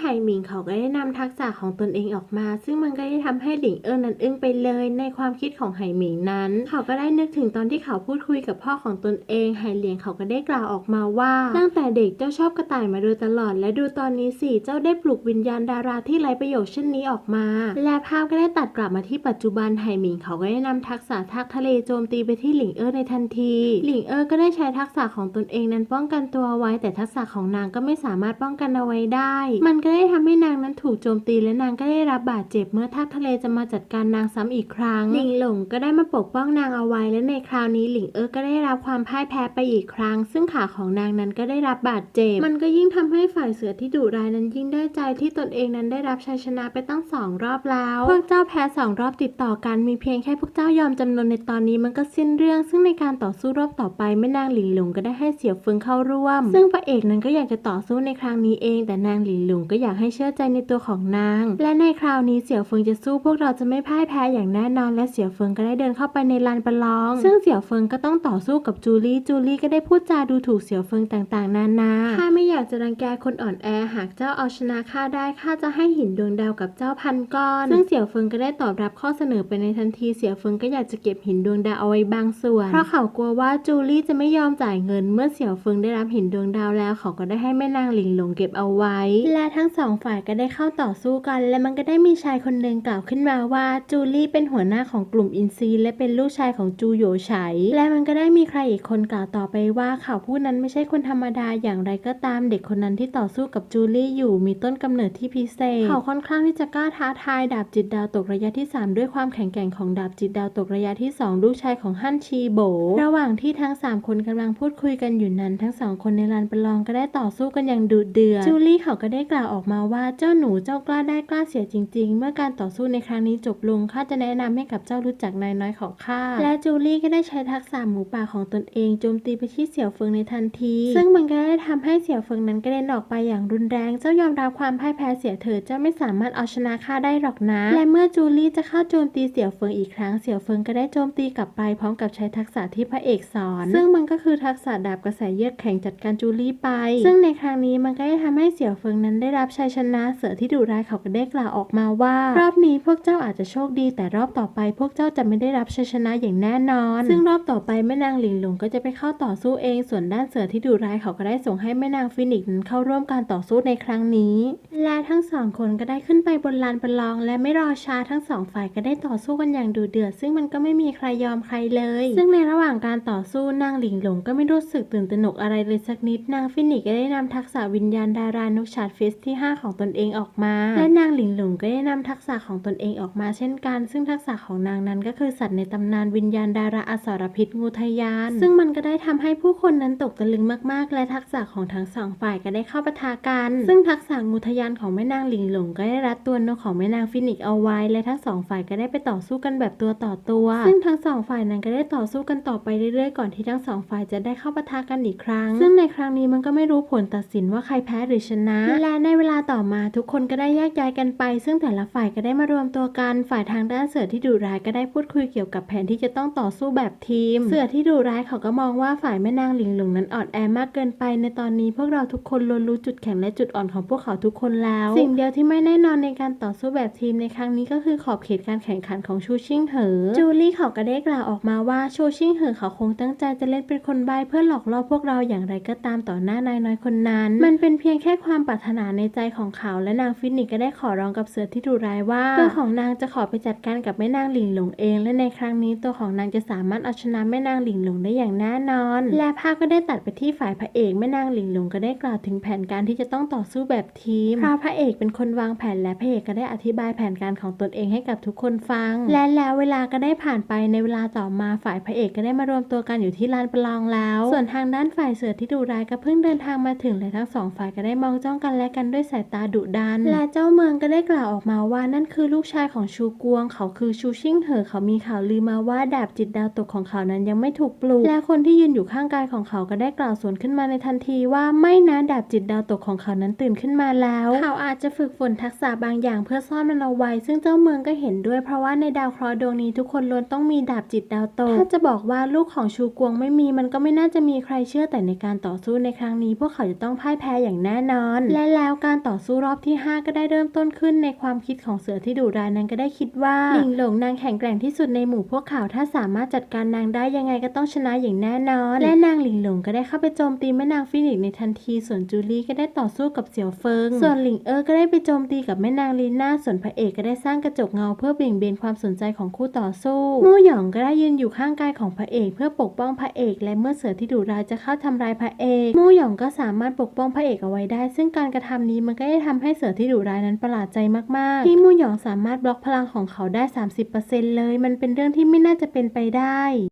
ไหหมิงเขาก็ได้นำทักษะของตนเองออกมา ซึ่งมันก็ได้ทำให้หลิงเอิญนั้นอึ้งไปเลย ในความคิดของไหหมิงนั้น เขาก็ได้นึกถึงตอนที่เขาพูดคุยกับพ่อของตนเองไหเหลียงเขาก็ได้กล่าวออกมาว่า ตั้งแต่เด็กเจ้าชอบกระต่ายมาโดยตลอด และดูตอนนี้สิเจ้าได้ปลุกวิญญาณดาราที่ไร้ประโยชน์เช่นนี้ออกมา และภาพก็ได้ตัดกลับมาที่ปัจจุบันไหหมิงเขาก็ได้นำทักษะทักทะเลโจมตีไปที่หลิงเอิญในทันที หลิงเอิญก็ได้ใช้ทักษะของตนเองนั้นป้องกันตัวไว้ แต่ทักษะของนางก็ไม่สามารถป้องกันเอาไว้ได้ มันก็ได้ทำให้นางนั้นถูกโจมตีและนางก็ได้รับบาดเจ็บเมื่อทักทะเลจะมาจัดการนางซ้ำอีกครั้งหลิงหลงก็ได้มาปกป้องนางเอาไว้ และในคราวนี้หลิงเอิญก็ได้รับความพ่ายแพ้ไปอีกครั้ง ซึ่งขาของนางนั้นก็ได้รับบาดเจ็บ มันก็ยิ่งทำให้ฝ่ายเสือที่ดุร้ายนั้นยิ่งได้ใจที่ตนเองนั้นได้รับชัยชนะไปตั้งสองรอบแล้ว พวกเจ้าแพ้สองรอบติดต่อกันมีเพียงแค่พวกเจ้ายอมจำนนในตอนนี้มันก็สิ้นเรื่อง ซึ่งในการต่อสู้รอบต่อไปแม่นางหลิงหลงก็ได้ให้เสี่ยวเฟิงเข้าร่วม ซึ่งพระเอกนั้นก็อยากจะต่อสู้ในครั้งนี้เอง แต่นางหลิงหลงก็อยากให้เชื่อใจในตัวของนาง และในคราวนี้เสี่ยวเฟิงจะสู้พวกเราจะไม่พ่ายแพ้อย่างแน่นอน และเสี่ยวเฟิงก็ได้เดินเข้าไปในลานประลอง ซึ่งเสี่ยวเฟิงก็ต้องต่อสู้กับจูลี่จูลี่ก็ได้พูดจาดูถูกเสี่ยวเฟิงต่างๆ นานาข้าไม่อยากจะรังแกคนอ่อนแอหากเจ้าเอาชนะข้าได้ข้าจะให้หินดวงดาวกับเจ้าพันก้อน ซึ่งเสี่ยวเฟิงก็ได้ตอบรับข้อเสนอไปในทันทีเสี่ยวเฟิงก็อยากจะเก็บหินดวงดาวเอาไว้บางส่วน เพราะเขากลัวว่าจูลี่จะไม่ยอมจ่ายเงิน เมื่อเสี่ยวเฟิงได้รับหินดวงดาวแล้ว เขาก็ได้ให้แม่นางหลิงหลงเก็บเอาไว้และทั้ง้งสองฝ่ายก็ได้เข้าต่อสู้กัน และมันก็ได้มีชายคนหนึ่งกล่าวขึ้นมาว่าจูลี่เป็นหัวหน้าของกลุ่มอินซีและเป็นลูกชายของจูโหยไฉและมันก็ได้มีใครอีกคนกล่าวต่อไปว่าเขาผู้นั้นไม่ใช่คนธรรมดาอย่างไรก็ตามเด็กคนนั้นที่ต่อสู้กับจูลี่อยู่มีต้นกำเนิดที่พิเศษ เขาค่อนข้างที่จะกล้าท้าทายดาบจิตดาวตกระยะที่ 3 ด้วยความแข็งแกร่งของดาบจิตดาวตกระยะที่ 2 ลูกชายของฮั่นชีโบ ระหว่างที่ทั้ง 3 คนกำลังพูดคุยกันอยู่นั้น ทั้งสองคนในลานประลองก็ได้ต่อสู้กันอย่างดุเดือดจูลี่เขาก็ได้กล่าวออกอกมาว่าเจ้าหนูเจ้ากล้าได้กล้าเสียจริง ๆ เมื่อการต่อสู้ในครั้งนี้จบลงข้าจะแนะนำให้กับเจ้ารู้จักนายน้อยของข้าและจูลี่ก็ได้ใช้ทักษะหมูป่าของตนเองโจมตีไปที่เสี่ยวเฟิงในทันที ซึ่งมันก็ได้ทำให้เสี่ยวเฟิงนั้นกระเด็นออกไปอย่างรุนแรง เจ้ายอมรับความพ่ายแพ้เสียเถิดเจ้าไม่สามารถเอาชนะข้าได้หรอกนะ และเมื่อจูลี่จะเข้าโจมตีเสี่ยวเฟิงอีกครั้งเสี่ยวเฟิงก็ได้โจมตีกลับไปพร้อมกับใช้ทักษะที่พระเอกสอน ซึ่งมันก็คือทักษะดาบกระแสเยือกแข็งจัดการจูลี่ไป ซึ่งในครั้งนี้มันก็ได้ทำให้เสี่ยวเฟิงนั้นได้รับชัยชนะ เสือที่ดุร้ายเขาก็ได้กล่าวออกมาว่า รอบนี้พวกเจ้าอาจจะโชคดี แต่รอบต่อไป พวกเจ้าจะไม่ได้รับชัยชนะอย่างแน่นอน ซึ่งรอบต่อไปแม่นางหลิงหลงก็จะไปเข้าต่อสู้เอง ส่วนด้านเสือที่ดุร้ายเขาก็ได้ส่งให้แม่นางฟินิกซ์นั้นเข้าร่วมการต่อสู้ในครั้งนี้ และทั้งสองคนก็ได้ขึ้นไปบนลานประลอง และไม่รอช้าทั้งสองฝ่ายก็ได้ต่อสู้กันอย่างดุเดือด ซึ่งมันก็ไม่มีใครยอมใครเลย ซึ่งในระหว่างการต่อสู้นางหลิงหลงก็ไม่รู้สึกตื่นตระหนกอะไรเลยสักนิด นางฟินิกซ์ก็ได้นำทักษะวิญญาณดารานุกชาดเฟสที่ 5 ของตนเองออกมา และนางหลิงหลงก็ได้นำทักษะของตนเองออกมาเช่นกัน ซึ่งทักษะของนางนั้นก็คือสัตว์ในตำนานวิญญาณดาราอสรพิษงูทะยาน ซึ่งมันก็ได้ทำให้ผู้คนนั้นตกตะลึงมากๆ และทักษะของทั้งสองฝ่ายก็ได้เข้าปะทะกัน ซึ่งทักษะงูทะยานของแม่นางหลิงหลงก็ได้รัดตัวนกของแม่นางฟินิกซ์เอาไว้ และทั้งสองฝ่ายก็ได้ไปต่อสู้กันแบบตัวต่อตัว ซึ่งทั้งสองฝ่ายนั้นก็ได้ต่อสู้กันต่อไปเรื่อยๆ ก่อนที่ทั้งสองฝ่ายจะได้เข้าปะทะกันอีกครั้ง ซึ่งในครั้งนี้มันก็ไม่รู้ผลตัดสินว่าใครแพ้หรือชนะ และในเวลาต่อมาทุกคนก็ได้แยกย้ายกันไป ซึ่งแต่ละฝ่ายก็ได้มารวมตัวกัน ฝ่ายทางด้านเสือที่ดุร้ายก็ได้พูดคุยเกี่ยวกับแผนที่จะต้องต่อสู้แบบทีม เสือที่ดุร้ายเขาก็มองว่าฝ่ายแม่นางหลิงหลงนั้นอ่อนแอมากเกินไป ในตอนนี้พวกเราทุกคนล้วนรู้จุดแข็งและจุดอ่อนของพวกเขาทุกคนแล้ว สิ่งเดียวที่ไม่แน่นอนในการต่อสู้แบบทีมในครั้งนี้ก็คือขอบเขตการแข่งขันของชูชิงเหอจูลี่เขาก็ได้กล่าวออกมาว่าชูชิงเหอเขาคงตั้งใจจะเล่นเป็นคนใบ้เพื่อหลอกล่อพวกเราอย่างไรก็ตามต่อหน้านายน้อยคนนั้น มันเป็นเพียงแค่ความปรารถนาในใจของเขาและนางฟินิกก็ได้ขอร้องกับเสือที่ดุร้ายว่าตัวของนางจะขอไปจัดการกับแม่นางหลิงหลงเอง และในครั้งนี้ตัวของนางจะสามารถเอาชนะแม่นางหลิงหลงได้อย่างแน่นอน และภาพก็ได้ตัดไปที่ฝ่ายพระเอกแม่นางหลิงหลงก็ได้กล่าวถึงแผนการที่จะต้องต่อสู้แบบทีมเพราะพระเอกเป็นคนวางแผนและพระเอกก็ได้อธิบายแผนการของตนเองให้กับทุกคนฟัง และแล้วเวลาก็ได้ผ่านไปในเวลาต่อมาฝ่ายพระเอกก็ได้มารวมตัวกันอยู่ที่ลานประลองแล้ว ส่วนทางด้านฝ่ายเสือที่ดุร้ายก็เพิ่งเดินทางมาถึงและทั้งสองฝ่ายก็ได้มองจ้องกันและกันด้วยสายตาดุดัน และเจ้าเมืองก็ได้กล่าวออกมาว่านั่นคือลูกชายของชูกวง เขาคือชูชิ่งเหอเขามีข่าวลือมาว่าดาบจิตดาวตกของเขานั้นยังไม่ถูกปลูก และคนที่ยืนอยู่ข้างกายของเขาก็ได้กล่าวสวนขึ้นมาในทันทีว่าไม่นะดาบจิตดาวตกของเขานั้นตื่นขึ้นมาแล้วเขาอาจจะฝึกฝนทักษะบางอย่างเพื่อซ่อนมันเอาไว้ ซึ่งเจ้าเมืองก็เห็นด้วยเพราะว่าในดาวเคราะห์ดวงนี้ทุกคนล้วนต้องมีดาบจิตดาวตกถ้าจะบอกว่าลูกของชูกวงไม่มีมันก็ไม่น่าจะมีใครเชื่อแต่ในการต่อสู้ในครั้งนี้ พวกเขาจะต้องพ่ายแพ้อย่างแน่นอน และแล้วการต่อสู้รอบที่ 5 ก็ได้เริ่มต้นขึ้นในความคิดของเสือที่ดุร้ายนั้นก็ได้คิดว่าหลิงหลงนางแข็งแกร่งที่สุดในหมู่พวกเขาถ้าสามารถจัดการนางได้ยังไงก็ต้องชนะอย่างแน่นอน และนางหลิงหลงก็ได้เข้าไปโจมตีแม่นางฟินิกในทันทีส่วนจูลี่ก็ได้ต่อสู้กับเสี่ยวเฟิง ส่วนหลิงเออก็ได้ไปโจมตีกับแม่นางลีน่าส่วนพระเอกก็ได้สร้างกระจกเงาเพื่อเบี่ยงเบนความสนใจของคู่ต่อสู้มู่หยองก็ได้ยืนอยู่ข้างกายของพระเอก เพื่อปกป้องพระเอก และเมื่อเสือที่ดุร้ายจะเข้าทำร้ายพระเอกมู่หยองก็สามารถปกป้องพระเอกเอาไว้ได้ ซึ่งการกระทำนี้มันก็ได้ทำให้เสือที่ดุร้ายนั้นประหลาดใจมากๆ ที่มู่หยองสามารถบล็อกพลังของเขาได้ 30%เลย มันเป็นเรื่องที่ไม่น่าจะเป็นไปได้